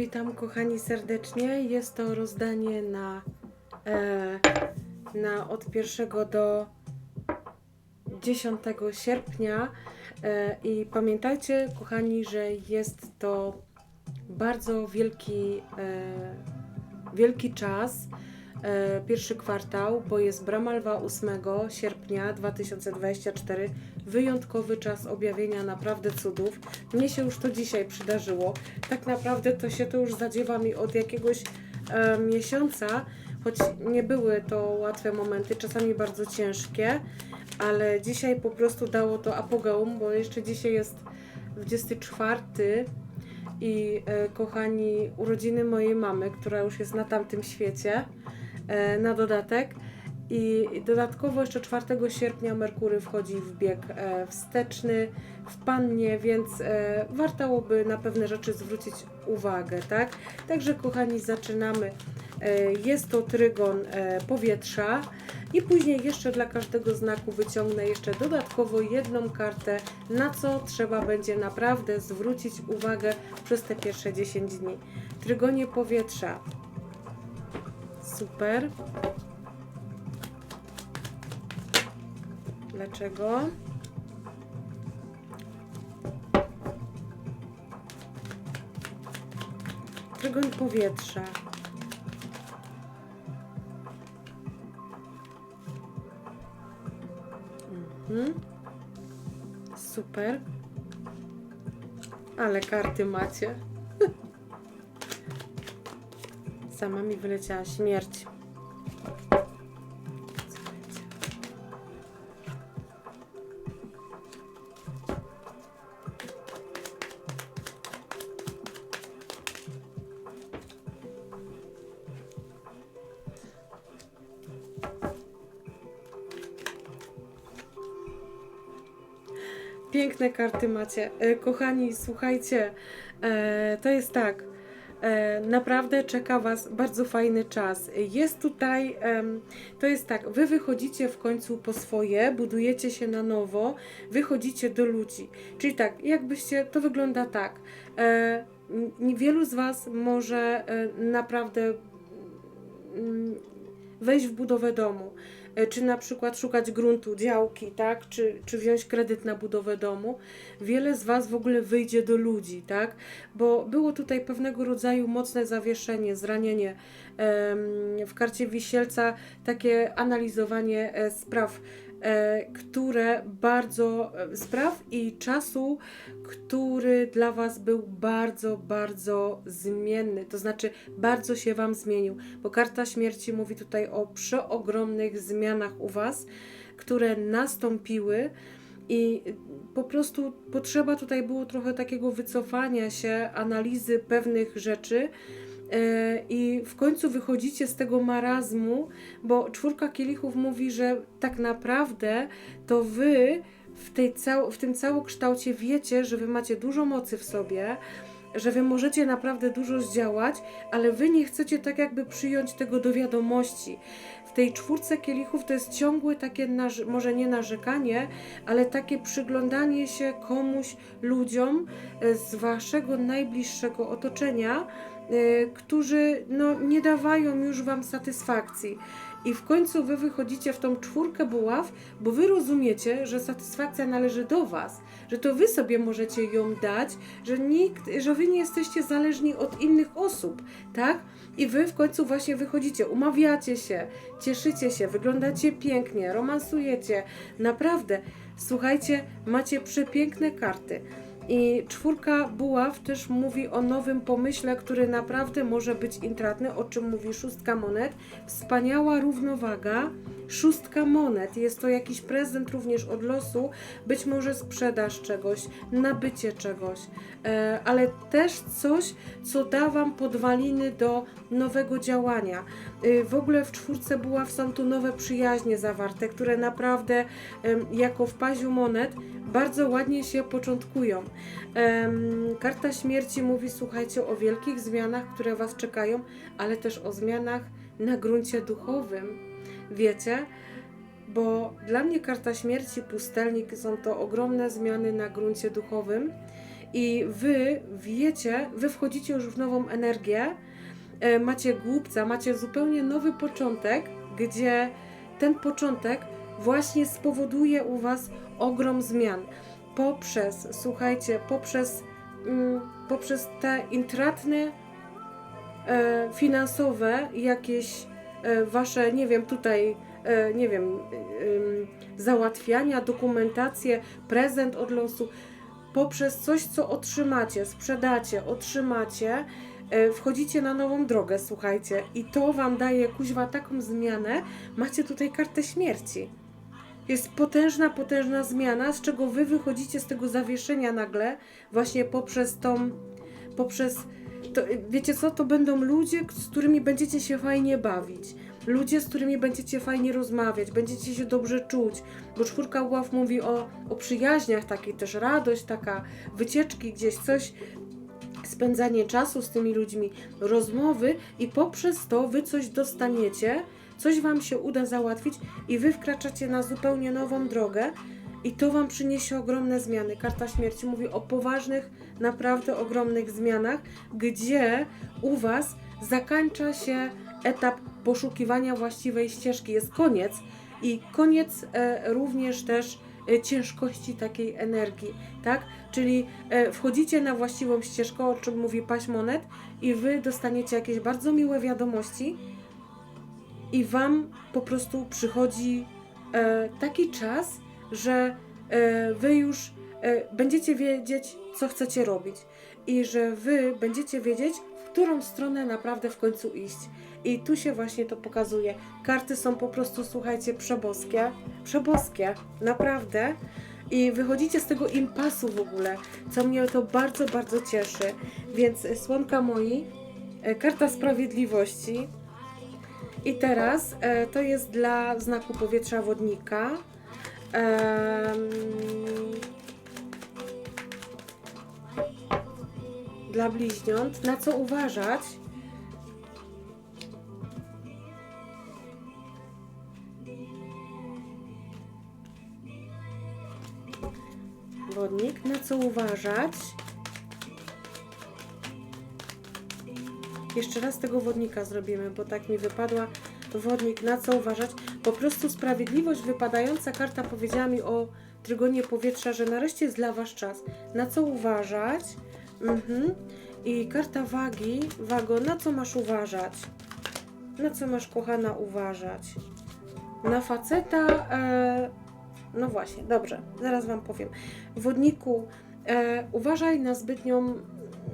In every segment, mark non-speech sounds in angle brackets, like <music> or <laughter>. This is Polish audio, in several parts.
Witam kochani serdecznie. Jest to rozdanie na, e, na od 1 do 10 sierpnia. E, I pamiętajcie, kochani, że jest to bardzo wielki, e, wielki czas. E, pierwszy kwartał, bo jest Bramalwa 8 sierpnia 2024. Wyjątkowy czas objawienia naprawdę cudów. Mnie się już to dzisiaj przydarzyło. Tak naprawdę to się to już zadziewa mi od jakiegoś e, miesiąca, choć nie były to łatwe momenty, czasami bardzo ciężkie, ale dzisiaj po prostu dało to apogeum, bo jeszcze dzisiaj jest 24 i e, kochani, urodziny mojej mamy, która już jest na tamtym świecie, e, na dodatek. I dodatkowo jeszcze 4 sierpnia Merkury wchodzi w bieg e, wsteczny w pannie, więc e, wartałoby na pewne rzeczy zwrócić uwagę, tak? Także kochani, zaczynamy. E, jest to trygon powietrza i później jeszcze dla każdego znaku wyciągnę jeszcze dodatkowo jedną kartę, na co trzeba będzie naprawdę zwrócić uwagę przez te pierwsze 10 dni. Trygonie powietrza. Super. Dlaczego? Trygon powietrza. Mhm. Super. Ale karty macie. <laughs> Sama mi wyleciała śmierć. Piękne karty macie. E, kochani, słuchajcie, e, to jest tak. E, naprawdę czeka Was bardzo fajny czas. Jest tutaj, to jest tak, Wy wychodzicie w końcu po swoje, budujecie się na nowo, wychodzicie do ludzi. Czyli tak, jakbyście, to wygląda tak. Wielu z Was może naprawdę mm, wejść w budowę domu, czy na przykład szukać gruntu, działki, tak, czy, czy wziąć kredyt na budowę domu. Wiele z Was w ogóle wyjdzie do ludzi, tak, bo było tutaj pewnego rodzaju mocne zawieszenie, zranienie w karcie wisielca, takie analizowanie e, spraw, e, które bardzo, e, spraw i czasu, który dla Was był bardzo, bardzo zmienny, to znaczy bardzo się Wam zmienił, bo karta śmierci mówi tutaj o przeogromnych zmianach u Was, które nastąpiły i po prostu potrzeba tutaj było trochę takiego wycofania się, analizy pewnych rzeczy. E, I w końcu wychodzicie z tego marazmu, bo czwórka kielichów mówi, że tak naprawdę to wy w, tej cał- w tym całokształcie wiecie, że wy macie dużo mocy w sobie, że wy możecie naprawdę dużo zdziałać, ale wy nie chcecie tak jakby przyjąć tego do wiadomości. W tej czwórce kielichów to jest ciągłe takie, może nie narzekanie, ale takie przyglądanie się komuś, ludziom e, z waszego najbliższego otoczenia, którzy no, nie dawają już wam satysfakcji. I w końcu wy wychodzicie w tą czwórkę buław, bo wy rozumiecie, że satysfakcja należy do was, że to wy sobie możecie ją dać, że nikt, że wy nie jesteście zależni od innych osób, tak? I wy w końcu właśnie wychodzicie, umawiacie się, cieszycie się, wyglądacie pięknie, romansujecie. Naprawdę, słuchajcie, macie przepiękne karty. I czwórka buław też mówi o nowym pomyśle, który naprawdę może być intratny, o czym mówi szóstka monet. Wspaniała równowaga. Szóstka monet. Jest to jakiś prezent również od losu, być może sprzedaż czegoś, nabycie czegoś, e, ale też coś, co da Wam podwaliny do nowego działania. Y, W ogóle w czwórce buław są tu nowe przyjaźnie zawarte, które naprawdę jako w paziu monet bardzo ładnie się początkują. Karta śmierci mówi, słuchajcie, o wielkich zmianach, które Was czekają, ale też o zmianach na gruncie duchowym. Wiecie? Bo dla mnie karta śmierci, pustelnik są to ogromne zmiany na gruncie duchowym. I wy wiecie, wy wchodzicie już w nową energię, e, macie głupca, macie zupełnie nowy początek, gdzie ten początek właśnie spowoduje u Was ogrom zmian. Poprzez, słuchajcie, poprzez, mm, poprzez te intratne e, finansowe jakieś e, Wasze, nie wiem, tutaj, e, nie wiem, załatwiania, dokumentację, prezent od losu, poprzez coś, co otrzymacie, sprzedacie, otrzymacie, wchodzicie na nową drogę, słuchajcie, i to Wam daje kuźwa taką zmianę, macie tutaj kartę śmierci. Jest potężna, potężna zmiana, z czego Wy wychodzicie z tego zawieszenia nagle, właśnie poprzez tą, poprzez, to, wiecie co, to będą ludzie, z którymi będziecie się fajnie bawić. Ludzie, z którymi będziecie fajnie rozmawiać, będziecie się dobrze czuć, bo czwórka ław mówi o, o przyjaźniach, takiej też radość, taka wycieczki gdzieś, coś, spędzanie czasu z tymi ludźmi, rozmowy i poprzez to wy coś dostaniecie, coś wam się uda załatwić i wy wkraczacie na zupełnie nową drogę i to wam przyniesie ogromne zmiany. Karta śmierci mówi o poważnych, naprawdę ogromnych zmianach, gdzie u was zakończa się etap poszukiwania właściwej ścieżki, jest koniec i koniec e, również też e, ciężkości takiej energii, tak? Czyli e, wchodzicie na właściwą ścieżkę, o czym mówi paść monet i wy dostaniecie jakieś bardzo miłe wiadomości i wam po prostu przychodzi e, taki czas, że e, wy już e, będziecie wiedzieć, co chcecie robić i że wy będziecie wiedzieć, w którą stronę naprawdę w końcu iść. I tu się właśnie to pokazuje. Karty są po prostu, słuchajcie, przeboskie. Przeboskie, naprawdę. I wychodzicie z tego impasu w ogóle, co mnie to bardzo, bardzo cieszy. Więc e, słonka moi, e, karta sprawiedliwości. I teraz e, to jest dla znaku powietrza wodnika. Dla bliźniąt. Na co uważać? Wodnik, na co uważać? Jeszcze raz tego wodnika zrobimy, bo tak mi wypadła. Wodnik, na co uważać? Po prostu sprawiedliwość, wypadająca karta powiedziała mi o trygonie powietrza, że nareszcie jest dla Was czas. Na co uważać? Mhm. I karta wagi. Wago, na co masz uważać? Na co masz, kochana, uważać? Na faceta... E... No właśnie, dobrze, zaraz Wam powiem. Wodniku, e, uważaj na zbytnią,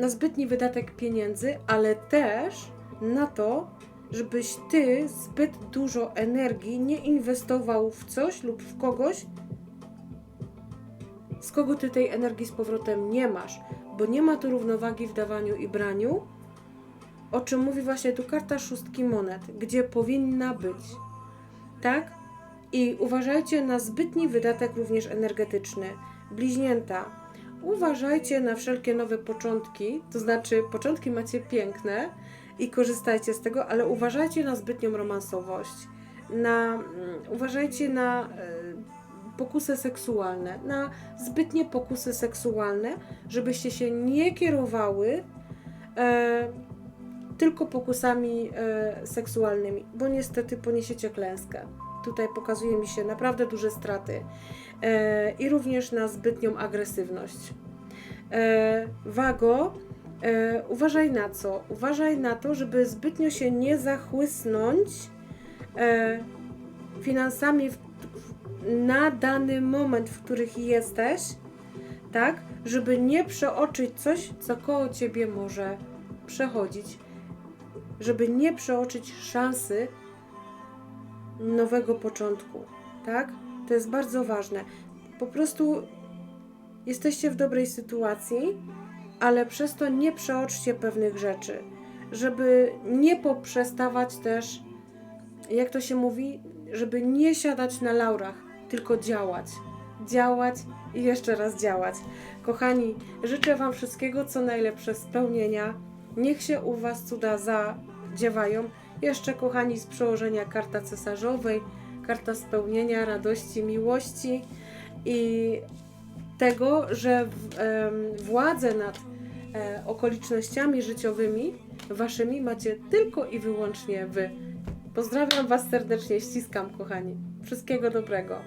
na zbytni wydatek pieniędzy, ale też na to, żebyś Ty zbyt dużo energii nie inwestował w coś lub w kogoś, z kogo Ty tej energii z powrotem nie masz, bo nie ma tu równowagi w dawaniu i braniu, o czym mówi właśnie tu karta szóstki monet, gdzie powinna być. Tak? I uważajcie na zbytni wydatek również energetyczny. Bliźnięta, uważajcie na wszelkie nowe początki, to znaczy początki macie piękne i korzystajcie z tego, ale uważajcie na zbytnią romansowość. Na, mm, uważajcie na e, pokusy seksualne, na zbytnie pokusy seksualne, żebyście się nie kierowały e, tylko pokusami e, seksualnymi, bo niestety poniesiecie klęskę. Tutaj pokazuje mi się naprawdę duże straty e, i również na zbytnią agresywność. E, wago, e, uważaj na co? Uważaj na to, żeby zbytnio się nie zachłysnąć finansami na dany moment, w których jesteś, tak, żeby nie przeoczyć coś, co koło ciebie może przechodzić, żeby nie przeoczyć szansy nowego początku, tak? To jest bardzo ważne. Po prostu jesteście w dobrej sytuacji, ale przez to nie przeoczcie pewnych rzeczy, żeby nie poprzestawać też, jak to się mówi, żeby nie siadać na laurach, tylko działać. Działać i jeszcze raz działać. Kochani, życzę Wam wszystkiego, co najlepsze spełnienia. Niech się u Was cuda zadziewają. Jeszcze, kochani, z przełożenia karta cesarzowej, karta spełnienia, radości, miłości i tego, że władzę nad e, okolicznościami życiowymi waszymi macie tylko i wyłącznie wy. Pozdrawiam Was serdecznie, ściskam, kochani. Wszystkiego dobrego.